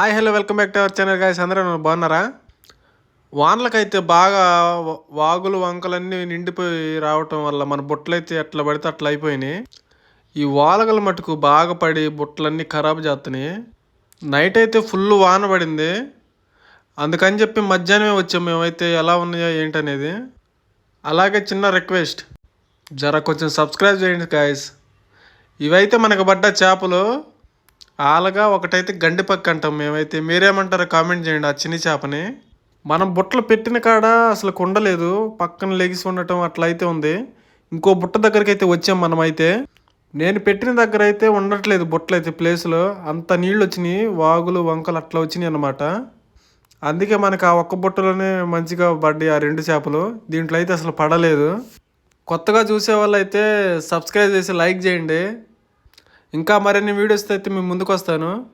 Hi hello welcome back to our channel guys. అందరూ బాగున్నారా? వానలకైతే బాగా వాగులు వంకలన్నీ నిండిపోయి రావటం వల్ల మన బుట్టలైతే ఎట్లా పడితే అట్లా అయిపోయినాయి. ఈ వాలగల మటుకు బాగా పడి బుట్టలన్నీ ఖరాబ్ చేస్తున్నాయి నైట్ అయితే ఫుల్ వాన పడింది. అందుకని చెప్పి మధ్యాహ్నమే వచ్చాం మేమైతే. ఎలా ఉన్నాయో ఏంటనేది. అలాగే చిన్న రిక్వెస్ట్. జర కొంచెం సబ్స్క్రైబ్ చేయండి గాయస్. ఇవైతే మనకు పడ్డ చేపలు ఆలగా ఒకటైతే గండిపక్క అంటాం మేమైతే. మీరేమంటారో కామెంట్ చేయండి ఆ చిన్ని చేపని. మనం బుట్టలు పెట్టిన కాడ అసలు కుండలేదు. పక్కన లెగిసి ఉండటం అట్లయితే ఉంది. ఇంకో బుట్ట దగ్గరికి అయితే వచ్చాం మనమైతే. నేను పెట్టిన దగ్గర అయితే ఉండట్లేదు బుట్టలు అయితే ప్లేస్లో. అంత నీళ్ళు వచ్చినాయి వాగులు వంకలు అట్లా వచ్చినాయి అనమాట అందుకే మనకు ఆ ఒక్క బుట్టలోనే మంచిగా పడ్డాయి ఆ రెండు చేపలు. దీంట్లో అయితే అసలు పడలేదు. కొత్తగా చూసే వాళ్ళు అయితే సబ్స్క్రైబ్ చేసి లైక్ చేయండి. ఇంకా మరిన్ని వీడియోస్ అయితే మేము ముందుకు వస్తాను.